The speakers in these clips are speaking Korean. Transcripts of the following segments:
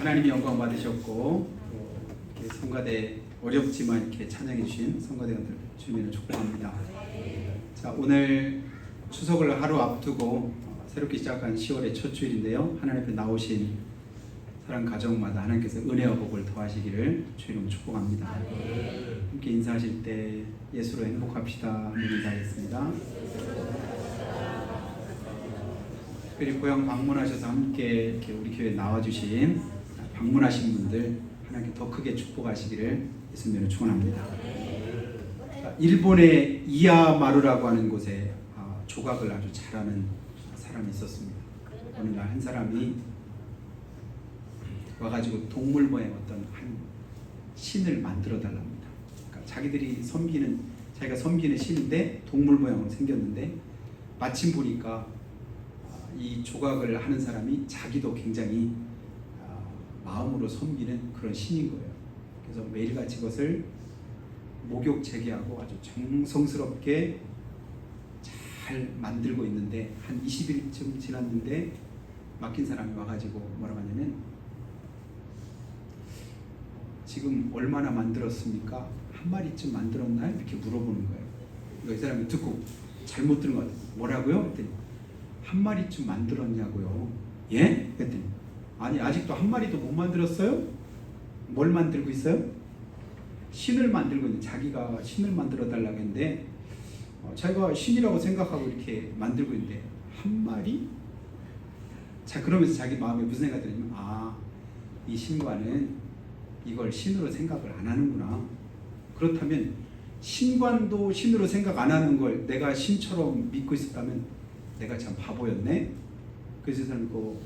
하나님이 영광 받으셨고 또 이렇게 성가대 어렵지만 이렇게 찬양해 주신 성가대원들 주님을 축복합니다. 자 오늘 추석을 하루 앞두고 새롭게 시작한 10월의 첫 주일인데요. 하나님 앞에 나오신 사랑 가정마다 하나님께서 은혜와 복을 더하시기를 주님으로 축복합니다. 함께 인사하실 때 예수로 행복합시다. 인사하겠습니다. 특별히 고향 방문하셔서 함께 이렇게 우리 교회 나와주신 방문하신 분들 하나님께 더 크게 축복하시기를 예수님으로 축원합니다. 자, 일본의 이야마루라고 하는 곳에 아, 조각을 아주 잘하는 사람이 있었습니다. 어느 날 한 사람이 와가지고 동물 모양 어떤 한 신을 만들어 달랍니다. 그러니까 자기들이 섬기는 자기가 섬기는 신인데 동물 모양으로 생겼는데 마침 보니까 아, 이 조각을 하는 사람이 자기도 굉장히 아, 마음으로 섬기는 그런 신인 거예요. 그래서 매일같이 그것을 목욕 재개하고 아주 정성스럽게 잘 만들고 있는데 한 20일쯤 지났는데 맡긴 사람이 와가지고 뭐라고 하냐면 지금 얼마나 만들었습니까? 한 마리쯤 만들었나요? 이렇게 물어보는 거예요. 그러니까 이 사람이 듣고 잘못 들은 것 같아요. 뭐라고요? 그랬더니 한 마리쯤 만들었냐고요. 예? 그랬더니 아니 아직도 한 마리도 못 만들었어요? 뭘 만들고 있어요? 신을 만들고 있는 자기가 신을 만들어 달라고 했는데 어, 자기가 신이라고 생각하고 이렇게 만들고 있는데 한 마리? 자 그러면서 자기 마음에 무슨 생각이 들냐면 아이 신과는 이걸 신으로 생각을 안 하는구나. 그렇다면 신관도 신으로 생각 안 하는 걸 내가 신처럼 믿고 있었다면 내가 참 바보였네. 그래서 저는 그,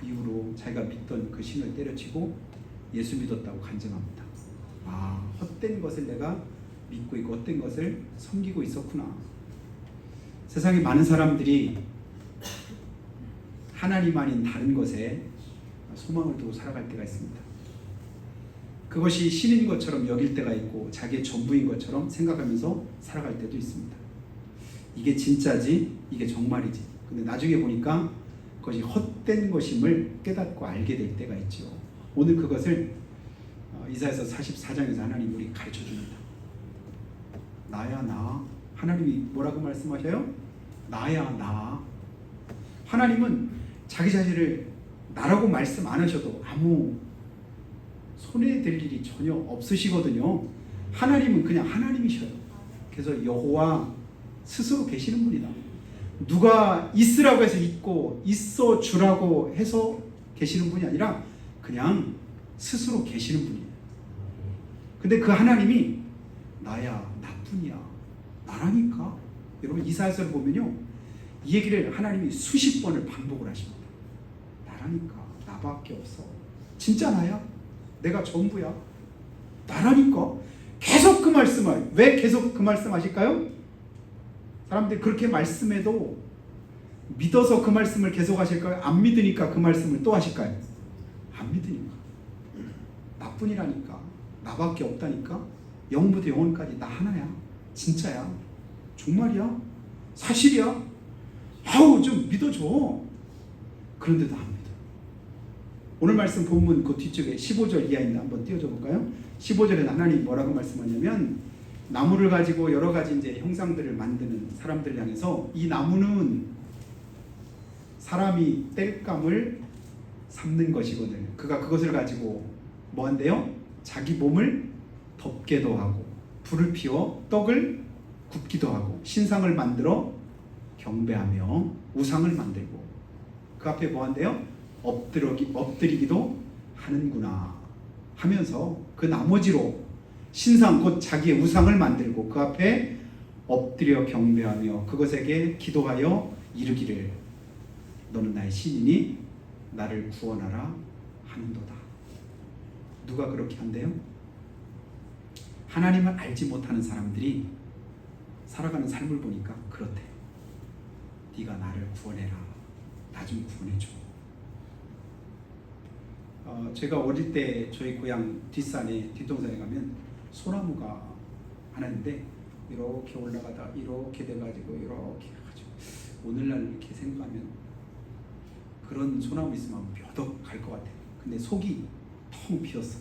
그 이후로 자기가 믿던 그 신을 때려치고 예수 믿었다고 간증합니다. 아 헛된 것을 내가 믿고 있고 헛된 것을 섬기고 있었구나. 세상에 많은 사람들이 하나님 아닌 다른 것에 소망을 두고 살아갈 때가 있습니다. 그것이 신인 것처럼 여길 때가 있고 자기의 전부인 것처럼 생각하면서 살아갈 때도 있습니다. 이게 진짜지, 이게 정말이지. 근데 나중에 보니까 그 것이 헛된 것임을 깨닫고 알게 될 때가 있죠. 오늘 그것을 어, 이사에서 44장에서 하나님 우리 가르쳐 줍니다. 나야 나. 하나님이 뭐라고 말씀하셔요? 나야 나. 하나님은 자기 자신을 나라고 말씀 안 하셔도 아무 손에 될 일이 전혀 없으시거든요. 하나님은 그냥 하나님이셔요. 그래서 여호와 스스로 계시는 분이다. 누가 있으라고 해서 있고 있어 주라고 해서 계시는 분이 아니라 그냥 스스로 계시는 분이에요. 근데 그 하나님이 나야 나뿐이야 나라니까 여러분 이사야서를 보면요 이 얘기를 하나님이 수십 번을 반복을 하십니다. 나라니까 나밖에 없어. 진짜 나야? 내가 전부야. 나라니까 계속 그 말씀을 왜 계속 그 말씀하실까요? 사람들이 그렇게 말씀해도 믿어서 그 말씀을 계속 하실까요? 안 믿으니까 그 말씀을 또 하실까요? 안 믿으니까. 나뿐이라니까. 나밖에 없다니까. 영부터 영원까지 나 하나야. 진짜야. 정말이야? 사실이야? 아우 좀 믿어줘. 그런데도 안 믿어. 오늘 말씀 본문 그 뒤쪽에 15절 이하인데 한번 띄워줘 볼까요? 15절에 하나님 뭐라고 말씀하냐면 나무를 가지고 여러 가지 이제 형상들을 만드는 사람들 향해서 이 나무는 사람이 땔감을 삼는 것이거든. 그가 그것을 가지고 뭐 한대요? 자기 몸을 덮게도 하고 불을 피워 떡을 굽기도 하고 신상을 만들어 경배하며 우상을 만들고 그 앞에 뭐 한대요? 엎드러기, 엎드리기도 하는구나 하면서 그 나머지로 신상 곧 자기의 우상을 만들고 그 앞에 엎드려 경배하며 그것에게 기도하여 이르기를 너는 나의 신이니 나를 구원하라 하는도다. 누가 그렇게 한대요? 하나님을 알지 못하는 사람들이 살아가는 삶을 보니까 그렇대. 네가 나를 구원해라. 나 좀 구원해줘. 어, 제가 어릴 때 저희 고향 뒷산에 뒷동산에 가면 소나무가 하나 있는데 이렇게 올라가다 이렇게 돼가지고 이렇게 해가지고 오늘날 이렇게 생각하면 그런 소나무 있으면 몇억 갈 것 같아요. 근데 속이 텅 비었어.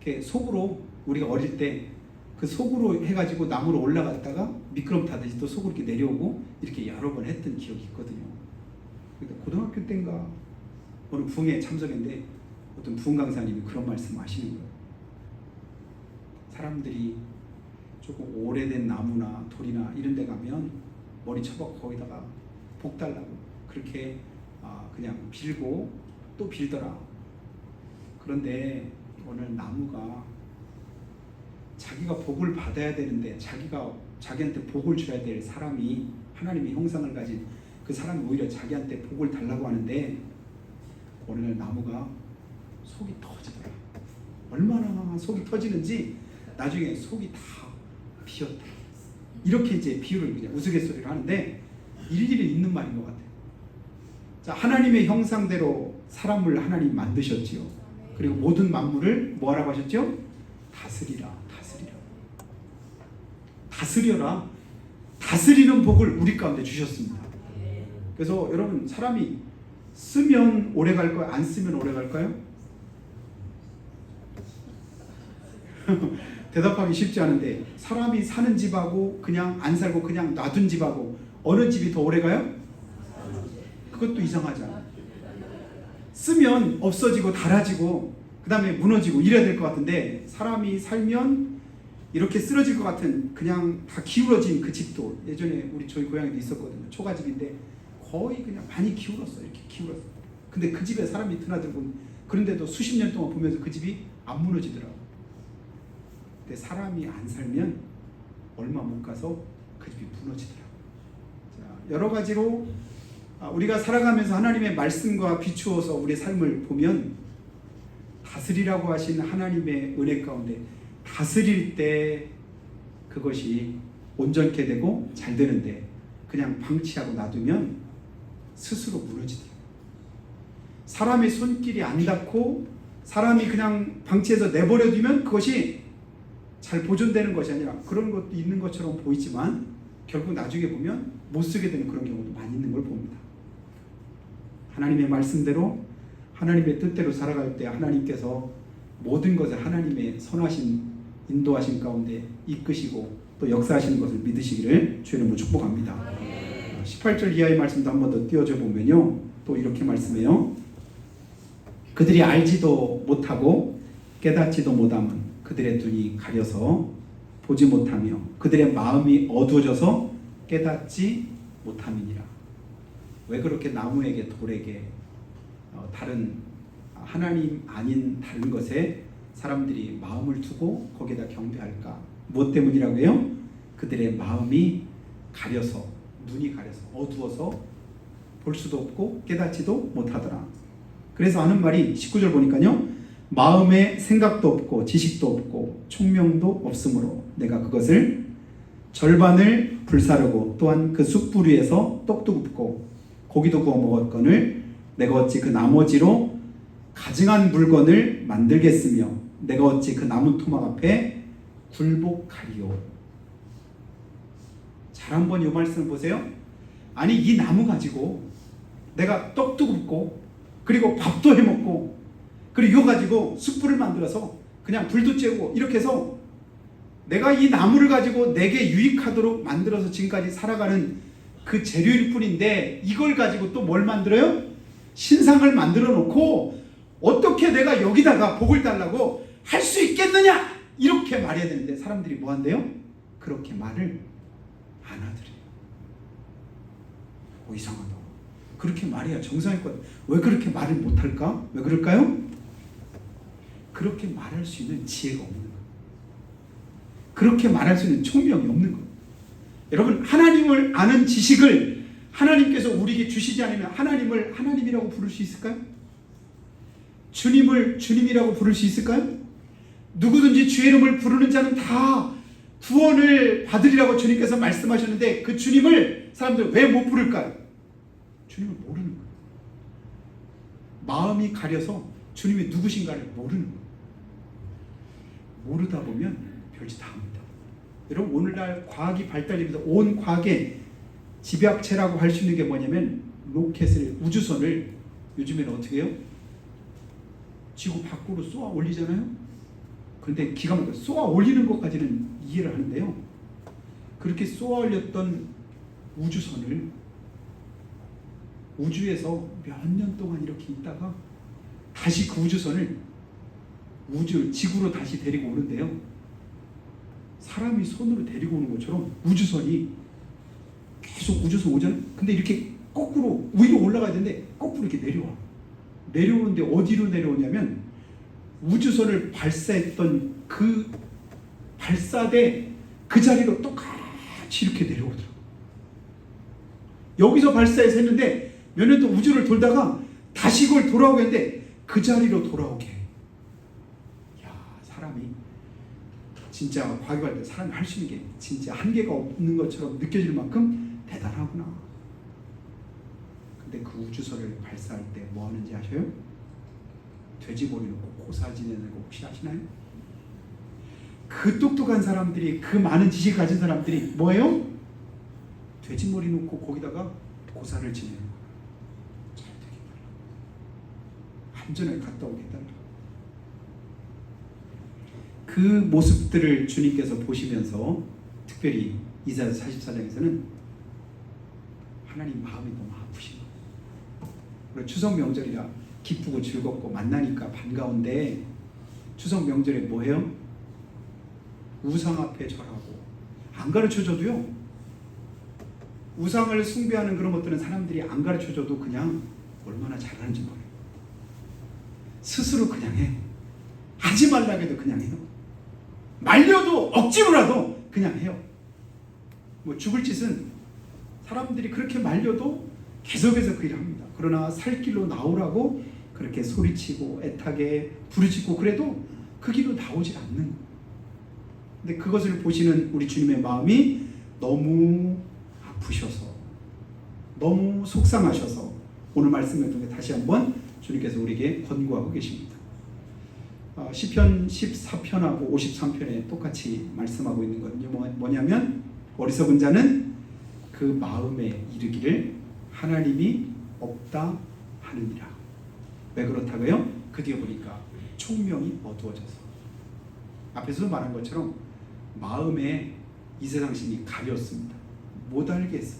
이렇게 속으로 우리가 어릴 때 그 속으로 해가지고 나무로 올라갔다가 미끄럼 타듯이 또 속으로 이렇게 내려오고 이렇게 여러 번 했던 기억이 있거든요. 그러니까 고등학교 때인가 어느 부흥회 참석인데 어떤 부흥 강사님이 그런 말씀 하시는 거예요. 사람들이 조금 오래된 나무나 돌이나 이런 데 가면 머리 쳐박고 거기다가 복 달라고 그렇게 아, 그냥 빌고 또 빌더라. 그런데 오늘 나무가 자기가 복을 받아야 되는데 자기가 자기한테 복을 줘야 될 사람이 하나님의 형상을 가진 그 사람이 오히려 자기한테 복을 달라고 하는데 오늘 나무가 속이 터지더라. 얼마나 속이 터지는지 나중에 속이 다 비었다. 이렇게 이제 비유를 그냥 우스갯소리를 하는데 일일이 있는 말인 것 같아요. 자, 하나님의 형상대로 사람을 하나님 만드셨지요. 그리고 모든 만물을 뭐하라고 하셨죠? 다스리라, 다스리라. 다스려라. 다스리는 복을 우리 가운데 주셨습니다. 그래서 여러분 사람이 쓰면 오래 갈까요? 안 쓰면 오래 갈까요? 대답하기 쉽지 않은데 사람이 사는 집하고 그냥 안 살고 그냥 놔둔 집하고 어느 집이 더 오래 가요? 그것도 이상하잖아. 쓰면 없어지고 닳아지고 그 다음에 무너지고 이래야 될 것 같은데 사람이 살면 이렇게 쓰러질 것 같은 그냥 다 기울어진 그 집도 예전에 우리 저희 고향에도 있었거든요. 초가집인데 거의 그냥 많이 기울었어 이렇게 기울었어. 근데 그 집에 사람이 드나들고 그런데도 수십 년 동안 보면서 그 집이 안 무너지더라고. 근데 사람이 안 살면 얼마 못 가서 그 집이 무너지더라고. 자, 여러 가지로 아, 우리가 살아가면서 하나님의 말씀과 비추어서 우리의 삶을 보면 다스리라고 하신 하나님의 은혜 가운데 다스릴 때 그것이 온전케 되고 잘 되는데 그냥 방치하고 놔두면 스스로 무너지더라고요. 사람의 손길이 안 닿고 사람이 그냥 방치해서 내버려 두면 그것이 잘 보존되는 것이 아니라 그런 것도 있는 것처럼 보이지만 결국 나중에 보면 못 쓰게 되는 그런 경우도 많이 있는 걸 봅니다. 하나님의 말씀대로 하나님의 뜻대로 살아갈 때 하나님께서 모든 것을 하나님의 선하신 인도하신 가운데 이끄시고 또 역사하시는 것을 믿으시기를 주의 이름으로 축복합니다. 18절 이하의 말씀도 한 번 더 띄워줘 보면요. 또 이렇게 말씀해요. 그들이 알지도 못하고 깨닫지도 못함은 그들의 눈이 가려서 보지 못하며 그들의 마음이 어두워져서 깨닫지 못함이니라. 왜 그렇게 나무에게 돌에게 어, 다른 하나님 아닌 다른 것에 사람들이 마음을 두고 거기다 경배할까? 무엇 때문이라고 해요? 그들의 마음이 가려서 눈이 가려서 어두워서 볼 수도 없고 깨닫지도 못하더라. 그래서 하는 말이 19절 보니까요. 마음에 생각도 없고 지식도 없고 총명도 없으므로 내가 그것을 절반을 불사르고 또한 그 숯불 위에서 떡도 굽고 고기도 구워 먹었거늘 내가 어찌 그 나머지로 가증한 물건을 만들겠으며 내가 어찌 그 나무 토막 앞에 굴복하리요. 잘 한번 이 말씀 보세요. 아니 이 나무 가지고 내가 떡도 굽고 그리고 밥도 해 먹고 그리고 이거 가지고 숯불을 만들어서 그냥 불도 쬐고 이렇게 해서 내가 이 나무를 가지고 내게 유익하도록 만들어서 지금까지 살아가는 그 재료일 뿐인데 이걸 가지고 또 뭘 만들어요? 신상을 만들어 놓고 어떻게 내가 여기다가 복을 달라고 할 수 있겠느냐? 이렇게 말해야 되는데 사람들이 뭐 한대요? 그렇게 말을 안 하더래요. 오 이상하다. 그렇게 말해야 정상일것 왜 그렇게 말을 못할까? 왜 그럴까요? 그렇게 말할 수 있는 지혜가 없는 거예요. 그렇게 말할 수 있는 총명이 없는 거예요. 여러분 하나님을 아는 지식을 하나님께서 우리에게 주시지 않으면 하나님을 하나님이라고 부를 수 있을까요? 주님을 주님이라고 부를 수 있을까요? 누구든지 주의 이름을 부르는 자는 다 구원을 받으리라고 주님께서 말씀하셨는데 그 주님을 사람들 왜 못 부를까요? 주님을 모르는 거예요. 마음이 가려서 주님이 누구신가를 모르는 거예요. 모르다 보면 별짓 다 합니다. 여러분 오늘날 과학이 발달되면서 온 과학의 집약체라고 할 수 있는 게 뭐냐면 로켓을 우주선을 요즘에는 어떻게 해요? 지구 밖으로 쏘아 올리잖아요. 근데 기가 막혀 쏘아 올리는 것까지는 이해를 하는데요. 그렇게 쏘아 올렸던 우주선을 우주에서 몇 년 동안 이렇게 있다가 다시 그 우주선을 우주 지구로 다시 데리고 오는데요. 사람이 손으로 데리고 오는 것처럼 우주선이 계속 우주선 오잖아요. 근데 이렇게 거꾸로 위로 올라가야 되는데 거꾸로 이렇게 내려와. 내려오는데 어디로 내려오냐면 우주선을 발사했던 그 발사대 그 자리로 똑같이 이렇게 내려오더라고. 여기서 발사해서 했는데 몇 년 동안 우주를 돌다가 다시 그걸 돌아오게 했는데 그 자리로 돌아오게. 해. 야 사람이 진짜 과학할 때 사람이 할 수 있는 게 진짜 한계가 없는 것처럼 느껴질 만큼 대단하구나. 근데 그 우주선을 발사할 때 뭐 하는지 아셔요? 돼지머리 놓고 고사 지내는 거 혹시 아시나요? 그 똑똑한 사람들이 그 많은 지식 가진 사람들이 뭐예요? 돼지머리 놓고 거기다가 고사를 지내는 거야. 잘 되게 달라. 안전하게 갔다 오게 달라. 그 모습들을 주님께서 보시면서 특별히 이사야 44장에서는 하나님 마음이 너무 아프신 거예요. 추석 명절이라 기쁘고 즐겁고 만나니까 반가운데 추석 명절에 뭐해요? 우상 앞에 절하고 안 가르쳐줘도요. 우상을 숭배하는 그런 것들은 사람들이 안 가르쳐줘도 그냥 얼마나 잘하는지 모르요 스스로 그냥 해. 하지 말라 해도 그냥 해요. 말려도 억지로라도 그냥 해요. 뭐 죽을 짓은 사람들이 그렇게 말려도 계속해서 그 일을 합니다. 그러나 살 길로 나오라고 그렇게 소리치고 애타게 부르짖고 그래도 그 길로 나오질 않는. 근데 그것을 보시는 우리 주님의 마음이 너무 아프셔서 너무 속상하셔서 오늘 말씀을 통해 다시 한번 주님께서 우리에게 권고하고 계십니다. 어, 시편 14편하고 53편에 똑같이 말씀하고 있는 거는요. 뭐- 뭐냐면 어리석은 자는 그 마음에 이르기를 하나님이 없다 하느니라. 왜 그렇다고요? 그 뒤에 보니까 총명이 어두워져서 앞에서 말한 것처럼 마음에 이 세상 신이 가렸습니다. 못 알겠어.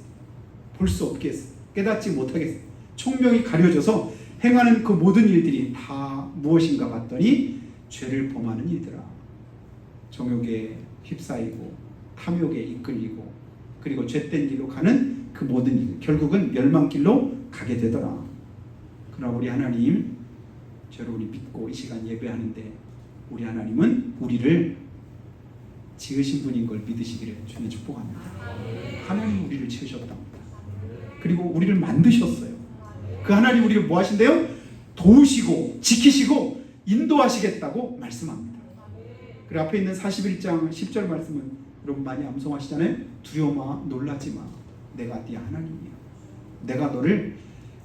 볼수 없겠어. 깨닫지 못하겠어. 총명이 가려져서 행하는 그 모든 일들이 다 무엇인가 봤더니 죄를 범하는 일들아. 정욕에 휩싸이고 탐욕에 이끌리고 그리고 죄된 길로 가는 그 모든 일 결국은 멸망길로 가게 되더라. 그러나 우리 하나님 저를 우리 믿고 이 시간 예배하는데 우리 하나님은 우리를 지으신 분인 걸 믿으시기를 주님 축복합니다. 하나님 우리를 지으셨답니다. 그리고 우리를 만드셨어요. 그 하나님 우리를 뭐 하신대요? 도우시고 지키시고 인도하시겠다고 말씀합니다. 그리고 앞에 있는 41장 10절 말씀은 여러분 많이 암송하시잖아요. 두려워 마, 놀라지 마. 내가 네 하나님이야. 내가 너를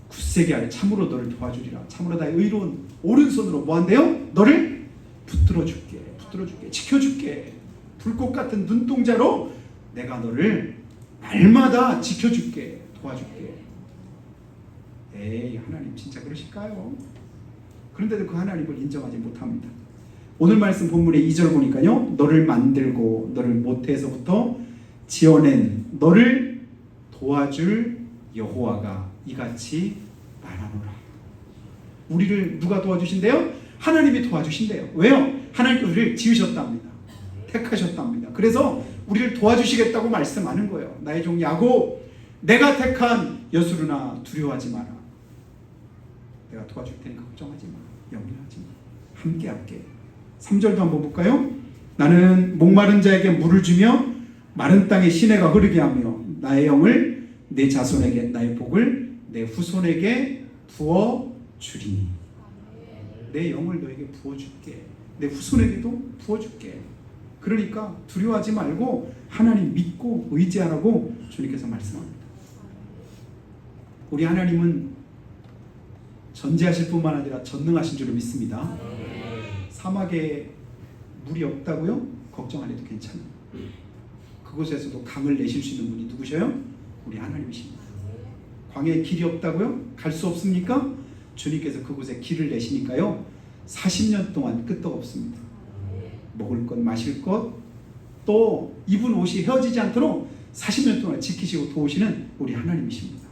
굳세게 하리 참으로 너를 도와주리라. 참으로 나의 의로운 오른손으로 뭐 한대요? 너를 붙들어 줄게. 붙들어 줄게. 지켜 줄게. 불꽃 같은 눈동자로 내가 너를 날마다 지켜 줄게. 도와줄게. 에이, 하나님 진짜 그러실까요? 그런데도 그 하나님을 인정하지 못합니다. 오늘 말씀 본문의 2절 보니까요. 너를 만들고 너를 모태에서부터 지어낸 너를 도와줄 여호와가 이같이 말하노라. 우리를 누가 도와주신대요? 하나님이 도와주신대요. 왜요? 하나님께 우리를 지으셨답니다. 택하셨답니다. 그래서 우리를 도와주시겠다고 말씀하는 거예요. 나의 종 야곱, 내가 택한 여수르나 두려워하지 마라. 내가 도와줄 테니까 걱정하지 마. 염려하지 마. 함께 할게. 3절도 한번 볼까요? 나는 목마른 자에게 물을 주며 마른 땅에 시내가 흐르게 하며 나의 영을 내 자손에게 나의 복을 내 후손에게 부어 주리니 내 영을 너에게 부어 줄게. 내 후손에게도 부어 줄게. 그러니까 두려워하지 말고 하나님 믿고 의지하라고 주님께서 말씀합니다. 우리 하나님은 전제하실 뿐만 아니라 전능하신 줄을 믿습니다. 사막에 물이 없다고요? 걱정 안 해도 괜찮아요. 그곳에서도 강을 내실 수 있는 분이 누구셔요? 우리 하나님이십니다. 광야에 길이 없다고요? 갈 수 없습니까? 주님께서 그곳에 길을 내시니까요. 40년 동안 끄떡 없습니다. 먹을 것, 마실 것, 또 입은 옷이 헤어지지 않도록 40년 동안 지키시고 도우시는 우리 하나님이십니다.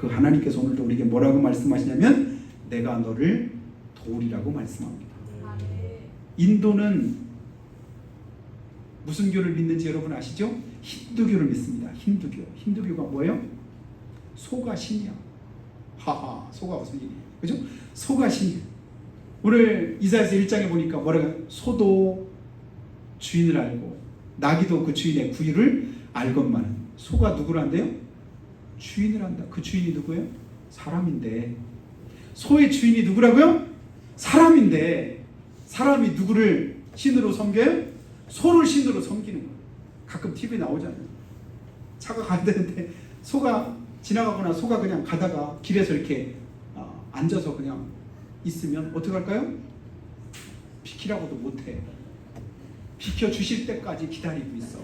그 하나님께서 오늘도 우리에게 뭐라고 말씀하시냐면 내가 너를 도우리라고 말씀합니다. 인도는 무슨 교를 믿는지 여러분 아시죠? 힌두교를 믿습니다. 힌두교. 힌두교가 뭐예요? 소가 신이야. 하하, 소가 무슨 일이에요? 그죠? 소가 신이야. 오늘 이사에서 1장에 보니까 뭐라고 소도 주인을 알고 나귀도 그 주인의 구유를 알건만 소가 누구란데요? 주인을 한다. 그 주인이 누구예요? 사람인데 소의 주인이 누구라고요? 사람인데 사람이 누구를 신으로 섬겨요? 소를 신으로 섬기는 거예요. 가끔 TV에 나오잖아요. 차가 되는데 소가 지나가거나 소가 그냥 가다가 길에서 이렇게 어, 앉아서 그냥 있으면 어떻게 할까요? 비키라고도 못해. 비켜 주실 때까지 기다리고 있어.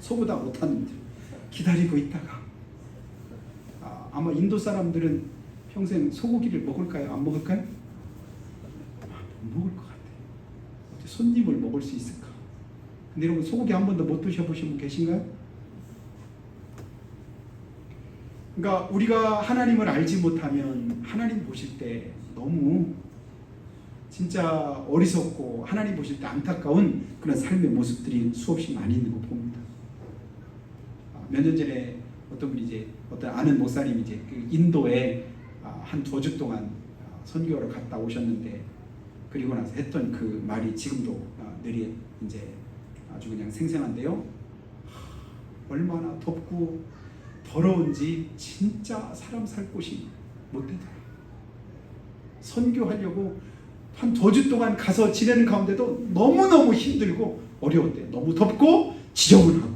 소보다 못하는데 기다리고 있다가 아, 아마 인도 사람들은 평생 소고기를 먹을까요? 안 먹을까요? 못 먹을 것 같아. 어떻게 손님을 먹을 수 있을까? 근데 여러분 소고기 한 번도 못 드셔보신 분 계신가요? 그러니까 우리가 하나님을 알지 못하면 하나님 보실 때 너무 진짜 어리석고 하나님 보실 때 안타까운 그런 삶의 모습들이 수없이 많이 있는 거 봅니다. 아, 몇년 전에 어떤 분이 이제 어떤 아는 목사님이 이제 그 인도에 아, 한 두 주 동안 아, 선교를 갔다 오셨는데 그리고 나서 했던 그 말이 지금도 아, 뇌리에 이제 아주 그냥 생생한데요. 하, 얼마나 덥고 더러운지 진짜 사람 살 곳이 못 되더라. 선교하려고 한 두 주 동안 가서 지내는 가운데도 너무너무 힘들고 어려웠대요. 너무 덥고 지저분하고.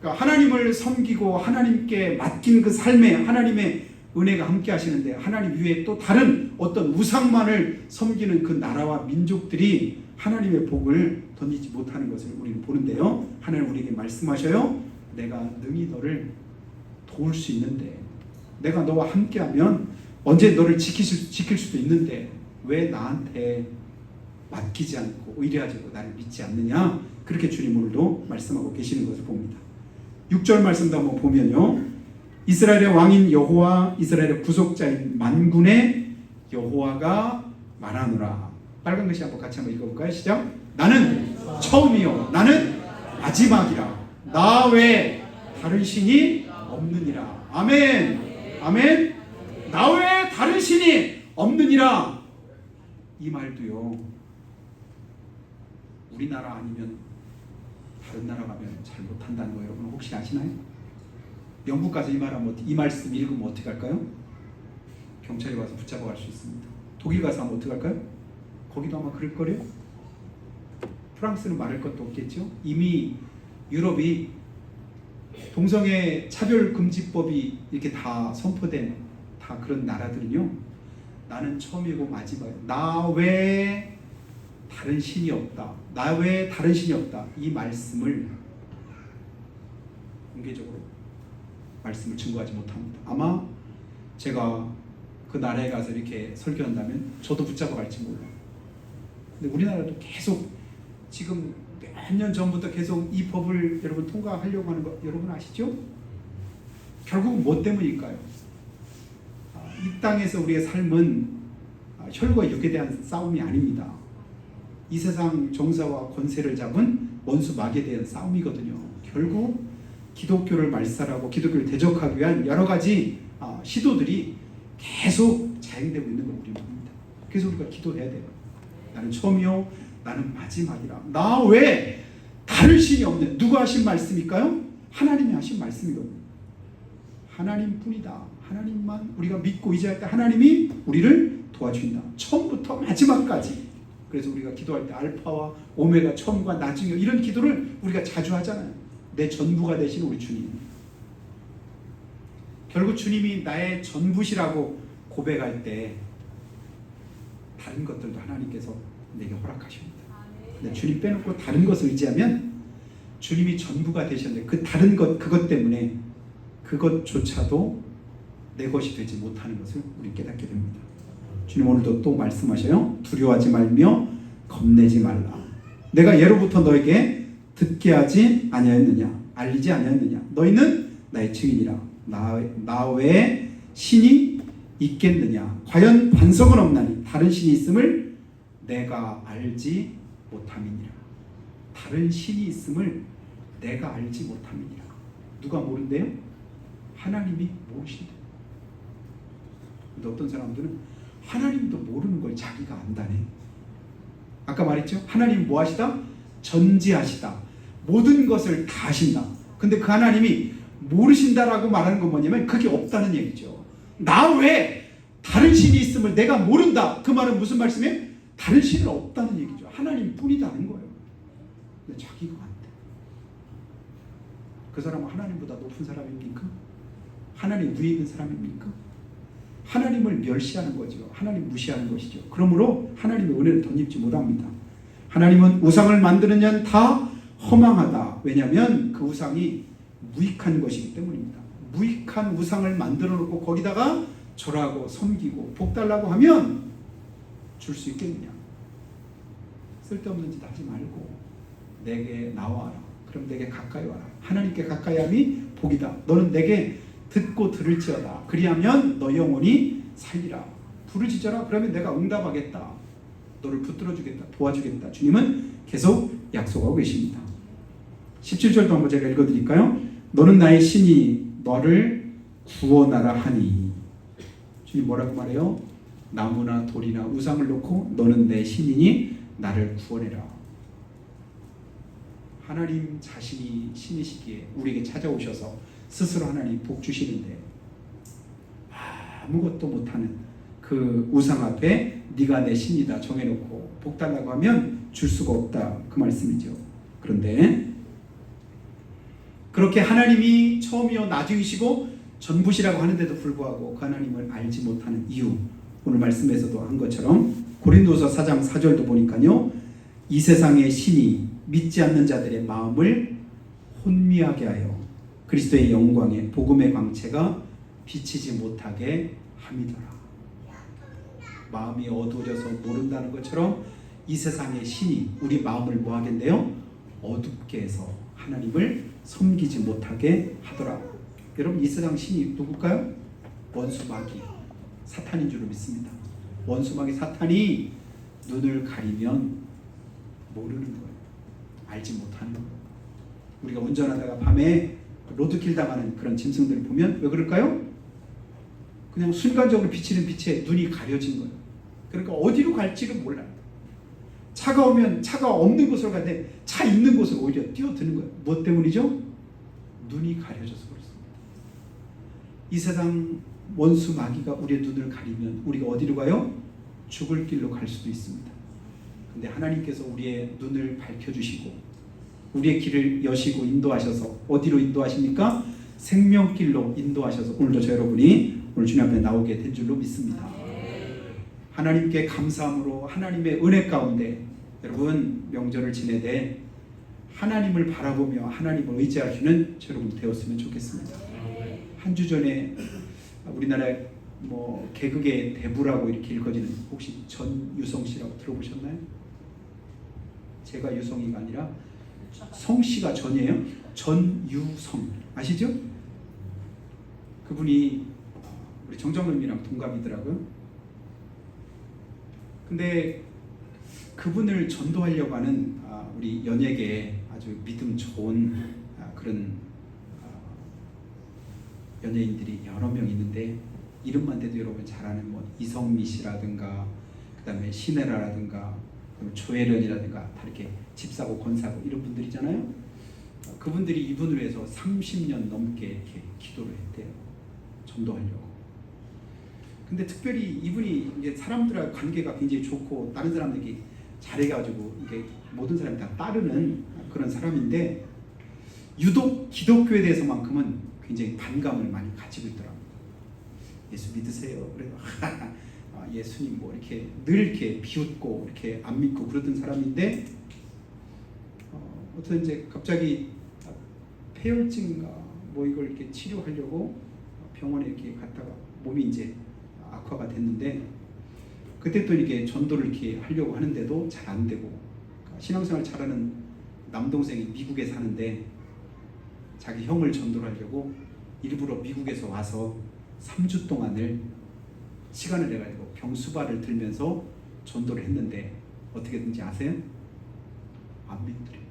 그러니까 하나님을 섬기고 하나님께 맡긴 그 삶에 하나님의 은혜가 함께 하시는데 하나님 위에 또 다른 어떤 우상만을 섬기는 그 나라와 민족들이 하나님의 복을 던지지 못하는 것을 우리는 보는데요. 하나님 우리에게 말씀하셔요. 내가 능히 너를 도울 수 있는데 내가 너와 함께하면 언제 너를 수, 지킬 수도 있는데 왜 나한테 맡기지 않고 의뢰하지 않고 나를 믿지 않느냐 그렇게 주님 오늘도 말씀하고 계시는 것을 봅니다 6절 말씀도 한번 보면요. 이스라엘의 왕인 여호와 이스라엘의 구속자인 만군의 여호와가 말하노라. 빨간 글씨 한번 같이 한번 읽어볼까요? 시작. 나는 처음이요. 나는 마지막이라. 나 외에 다른 신이 없느니라. 아멘. 아멘. 나 외에 다른 신이 없느니라. 이 말도요. 우리나라 아니면 다른 나라 가면 잘 못한다는 거 여러분 혹시 아시나요? 영국 가서 이 말 하면 어떻게- 이 말씀 읽으면 어떻게 할까요? 경찰이 와서 붙잡아 갈 수 있습니다. 독일 가서 하면 어떻게 할까요? 거기도 아마 그럴 거래요. 프랑스는 말할 것도 없겠죠. 이미 유럽이 동성애 차별 금지법이 이렇게 다 선포된 다 그런 나라들은요. 나는 처음이고 마지막이야. 나 외에 다른 신이 없다. 나 외에 다른 신이 없다. 이 말씀을 공개적으로 말씀을 증거하지 못합니다. 아마 제가 그 나라에 가서 이렇게 설교한다면 저도 붙잡아 갈지 몰라요. 근데 우리나라도 계속 지금 몇 년 전부터 계속 이 법을 여러분 통과하려고 하는 거 여러분 아시죠? 결국 뭐 때문일까요? 아, 이 땅에서 우리의 삶은 아, 혈과 육에 대한 싸움이 아닙니다. 이 세상 정사와 권세를 잡은 원수 마귀에 대한 싸움이거든요. 결국 기독교를 말살하고 기독교를 대적하기 위한 여러 가지 아, 시도들이 계속 자행되고 있는 걸 우리는 봅니다. 그래서 우리가 기도해야 돼요. 나는 처음이요, 나는 마지막이라. 나 외에 다른 신이 없네. 누가 하신 말씀일까요? 하나님이 하신 말씀이거든요. 하나님 뿐이다. 하나님만 우리가 믿고 의지할 때 하나님이 우리를 도와준다. 처음부터 마지막까지. 그래서 우리가 기도할 때 알파와 오메가 처음과 나중에 이런 기도를 우리가 자주 하잖아요. 내 전부가 되신 우리 주님. 결국 주님이 나의 전부시라고 고백할 때 다른 것들도 하나님께서 내게 허락하십니다. 근데 주님 빼놓고 다른 것을 의지하면 주님이 전부가 되셨는데 그 다른 것 그것 때문에 그것조차도 내 것이 되지 못하는 것을 우리 깨닫게 됩니다. 주님 오늘도 또 말씀하셔요. 두려워하지 말며 겁내지 말라. 내가 예로부터 너에게 듣게 하지 아니하였느냐? 알리지 아니하였느냐? 너희는 나의 증인이라. 나, 나 외에 신이 있겠느냐? 과연 반석은 없나니? 다른 신이 있음을 내가 알지 못함이니라. 다른 신이 있음을 내가 알지 못함이니라. 누가 모른대요? 하나님이 모르신대. 근데 어떤 사람들은 하나님도 모르는 걸 자기가 안다네 아까 말했죠? 하나님 뭐 하시다? 전지하시다. 모든 것을 다 아신다. 근데 그 하나님이 모르신다라고 말하는 건 뭐냐면 그게 없다는 얘기죠. 나 외에 다른 신이 있음을 내가 모른다. 그 말은 무슨 말씀이에요? 다른 신은 없다는 얘기죠. 하나님 뿐이다는 거예요. 근데 자기가 안 돼. 그 사람은 하나님보다 높은 사람입니까? 하나님 위에 있는 사람입니까? 하나님을 멸시하는 거죠. 하나님 무시하는 것이죠. 그러므로 하나님의 은혜를 덧입지 못합니다. 하나님은 우상을 만드는 자는 다 허망하다. 왜냐하면 그 우상이 무익한 것이기 때문입니다. 무익한 우상을 만들어 놓고 거기다가 절하고 섬기고 복 달라고 하면 줄 수 있겠느냐? 쓸데없는 짓 하지 말고 내게 나와라. 그럼 내게 가까이 와라. 하나님께 가까이 함이 복이다. 너는 내게 듣고 들을지어다. 그리하면 너 영혼이 살리라. 부르짖어라. 그러면 내가 응답하겠다. 너를 붙들어 주겠다. 도와주겠다. 주님은 계속 약속하고 계십니다. 17절도 한번 제가 읽어 드릴까요? 너는 나의 신이 너를 구원하라 하니. 주님 뭐라고 말해요? 나무나 돌이나 우상을 놓고 너는 내 신이니 나를 구원해라. 하나님 자신이 신이시기에 우리에게 찾아오셔서 스스로 하나님 복 주시는데 아무것도 못하는 그 우상 앞에 네가 내 신이다 정해놓고 복 달라고 하면 줄 수가 없다 그 말씀이죠. 그런데 그렇게 하나님이 처음이요 나중이시고 전부시라고 하는데도 불구하고 그 하나님을 알지 못하는 이유 오늘 말씀에서도 한 것처럼 고린도서 4장 4절도 보니까요 이 세상의 신이 믿지 않는 자들의 마음을 혼미하게 하여 그리스도의 영광에 복음의 광채가 비치지 못하게 함이더라. 마음이 어두워져서 모른다는 것처럼 이 세상의 신이 우리 마음을 뭐 하겠네요? 어둡게 해서 하나님을 섬기지 못하게 하더라. 여러분 이 세상 신이 누굴까요? 원수 마귀 사탄인 줄 믿습니다. 원수 마귀 사탄이 눈을 가리면 모르는 거예요. 알지 못하는 거예요. 우리가 운전하다가 밤에 로드킬 당하는 그런 짐승들을 보면 왜 그럴까요? 그냥 순간적으로 비치는 빛에 눈이 가려진 거예요. 그러니까 어디로 갈지를 몰라요. 차가 오면 차가 없는 곳으로 가는데 차 있는 곳으로 오히려 뛰어드는 거예요. 뭐 때문이죠? 눈이 가려져서 그렇습니다. 이 세상 원수 마귀가 우리의 눈을 가리면 우리가 어디로 가요? 죽을 길로 갈 수도 있습니다. 근데 하나님께서 우리의 눈을 밝혀주시고 우리의 길을 여시고 인도하셔서 어디로 인도하십니까? 생명길로 인도하셔서 오늘도 저 여러분이 오늘 주님 앞에 나오게 된 줄로 믿습니다. 하나님께 감사함으로 하나님의 은혜 가운데 여러분 명절을 지내되 하나님을 바라보며 하나님을 의지하시는 저 여러분 되었으면 좋겠습니다. 한 주 전에 우리나라 뭐 개그의 대부라고 이렇게 읽어지는 혹시 전유성 씨라고 들어보셨나요? 제가 유성이가 아니라 성씨가 전이에요. 전유성 아시죠? 그분이 우리 정정님이랑 동갑이더라고요. 근데 그분을 전도하려고 하는 아, 우리 연예계에 아주 믿음 좋은 아, 그런 아, 연예인들이 여러 명 있는데 이름만 대도 여러분 잘 아는 뭐 이성미 씨라든가 그다음에 그다음에 조혜련이라든가 다 이렇게 집사고 권사고 이런 분들이잖아요. 어, 그분들이 이분을 위해서 30년 넘게 이렇게 기도를 했대요. 전도하려고. 근데 특별히 이분이 이제 사람들과 관계가 굉장히 좋고 다른 사람들이 잘해가지고 이게 모든 사람이 다 따르는 그런 사람인데 유독 기독교에 대해서만큼은 굉장히 반감을 많이 가지고 있더라고요. 예수 믿으세요. 그래도 아, 예수님 뭐 이렇게 늘 이렇게 비웃고 이렇게 안 믿고 그러던 사람인데 어, 어떤 이제 갑자기 폐혈증인가 뭐 이걸 이렇게 치료하려고 병원에 이렇게 갔다가 몸이 이제 악화가 됐는데 그때 또 이게 전도를 이렇게 하려고 하는데도 잘 안 되고 그러니까 신앙생활 잘하는 남동생이 미국에 사는데 자기 형을 전도를 하려고 일부러 미국에서 와서 3주 동안을 시간을 내가지고 병수발을 들면서 전도를 했는데 어떻게 된지 아세요? 안 믿더래요.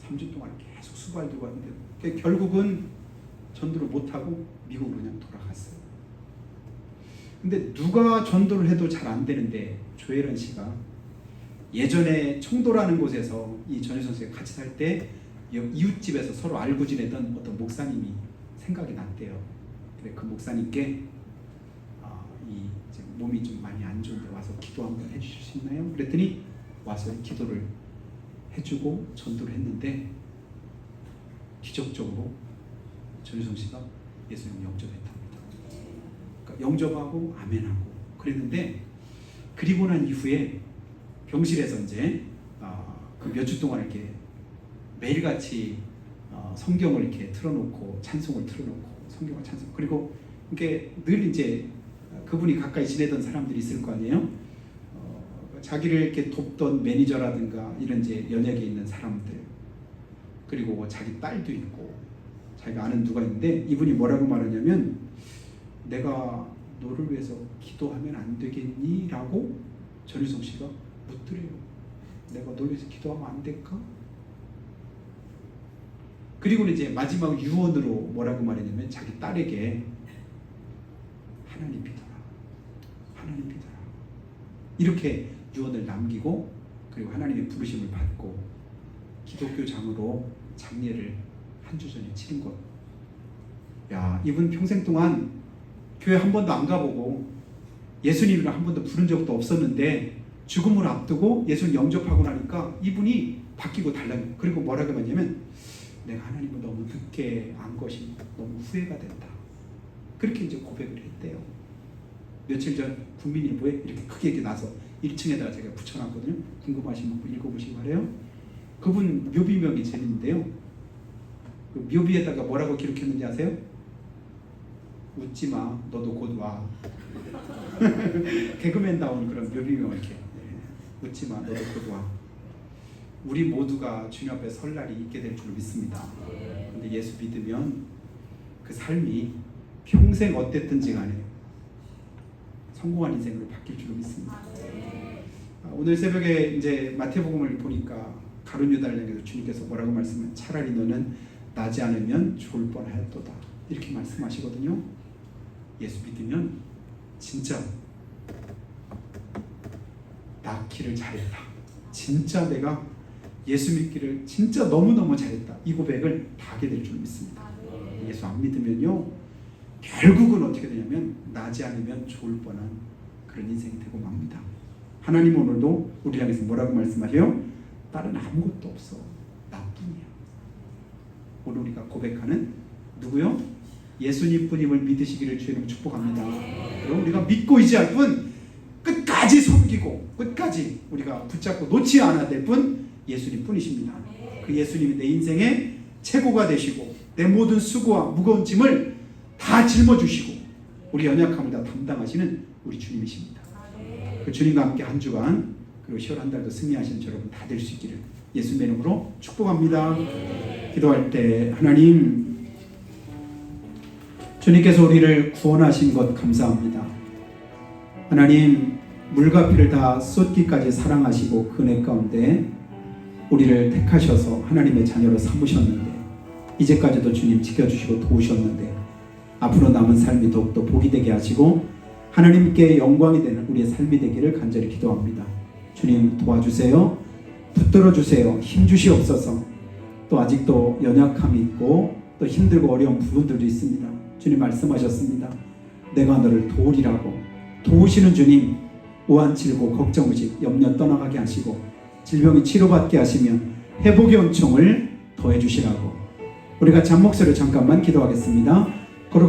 3주 동안 계속 수발 들고 왔는데 그 결국은 전도를 못하고 미국으로 그냥 돌아갔어요. 근데 누가 전도를 해도 잘 안 되는데 조혜련 씨가 예전에 청도라는 곳에서 이 전효선 씨가 같이 살 때 이웃집에서 서로 알고 지내던 어떤 목사님이 생각이 났대요. 그래 그 목사님께 몸이 좀 많이 안 좋은데 와서 기도 한번 해주실 수 있나요? 그랬더니 와서 기도를 해주고 전도를 했는데 기적적으로 전유성 씨가 예수님 영접했답니다. 그러니까 영접하고 아멘하고 그랬는데 그리고 난 이후에 병실에서 이제 아, 그몇 주 동안 이렇게 매일같이 어, 성경을 이렇게 틀어놓고 찬송을 틀어놓고 성경을 찬송 그리고 이게 늘 이제 그분이 가까이 지내던 사람들이 있을 거 아니에요. 어, 자기를 이렇게 돕던 매니저라든가 이런 이제 연예계 있는 사람들 그리고 자기 딸도 있고 자기가 아는 누가 있는데 이분이 뭐라고 말하냐면 내가 너를 위해서 기도하면 안 되겠니? 라고 전유성 씨가 묻더래요. 내가 너를 위해서 기도하면 안 될까? 그리고는 이제 마지막 유언으로 뭐라고 말했냐면 자기 딸에게 하나님 믿어라. 하나님 믿어라. 이렇게 유언을 남기고 그리고 하나님의 부르심을 받고 기독교 장으로 장례를 한 주 전에 치른 것. 야, 이분 평생 동안 교회 한 번도 안 가보고 예수님을 한 번도 부른 적도 없었는데 죽음을 앞두고 예수를 영접하고 나니까 이분이 바뀌고 달라요. 그리고 뭐라고 했냐면 내가 하나님을 너무 늦게 안 것이 너무 후회가 된다. 그렇게 이제 고백을 했대요. 며칠 전 국민일보에 이렇게 크게 이렇게 나서 1층에다가 제가 붙여놨거든요. 궁금하시면 읽어보시기 바래요. 그분 묘비명이 재밌는데요. 그 묘비에다가 뭐라고 기록했는지 아세요? 웃지 마, 너도 곧 와. 개그맨다운 그런 묘비명 이렇게 네. 웃지 마, 너도 곧 와. 우리 모두가 주님 앞에 설 날이 있게 될 줄 믿습니다. 근데 예수 믿으면 그 삶이 평생 어땠든지 간에 성공한 인생으로 바뀔 줄 믿습니다. 아, 오늘 새벽에 이제 마태복음을 보니까 가룟 향해서 주님께서 뭐라고 말씀을 차라리 너는 나지 않으면 좋을 뻔하였도다 이렇게 말씀하시거든요. 예수 믿으면 진짜 낳기를 잘했다. 진짜 내가 예수 믿기를 진짜 너무너무 잘했다. 이 고백을 다 하게 될 줄 믿습니다. 예수 안 믿으면요. 결국은 어떻게 되냐면 나지 않으면 좋을 뻔한 그런 인생이 되고 맙니다. 하나님 오늘도 우리 향해서 뭐라고 말씀하세요? 다른 아무것도 없어. 나뿐이야. 오늘 우리가 고백하는 누구요? 예수님뿐임을 믿으시기를 주님 축복합니다. 그리고 우리가 믿고 의지할 뿐 끝까지 섬기고 끝까지 우리가 붙잡고 놓지 않아야 될 뿐 예수님뿐이십니다. 그 예수님이 내 인생의 최고가 되시고 내 모든 수고와 무거운 짐을 다 짊어주시고 우리 연약함을 다 담당하시는 우리 주님이십니다. 그 주님과 함께 한 주간 그리고 10월 한 달도 승리하시는 여러분 다 될 수 있기를 예수님의 이름으로 축복합니다. 기도할 때 하나님 주님께서 우리를 구원하신 것 감사합니다. 하나님 물과 피를 다 쏟기까지 사랑하시고 그 은혜 가운데 우리를 택하셔서 하나님의 자녀로 삼으셨는데 이제까지도 주님 지켜주시고 도우셨는데 앞으로 남은 삶이 더욱더 복이 되게 하시고 하나님께 영광이 되는 우리의 삶이 되기를 간절히 기도합니다. 주님 도와주세요. 붙들어 주세요. 힘 주시옵소서. 또 아직도 연약함이 있고 또 힘들고 어려운 부분들도 있습니다. 주님 말씀하셨습니다. 내가 너를 도우리라고 도우시는 주님 우한칠고 걱정의식 염려 떠나가게 하시고 질병이 치료받게 하시며 회복의 은총을 더해 주시라고 우리가 잠목소리 잠깐만 기도하겠습니다.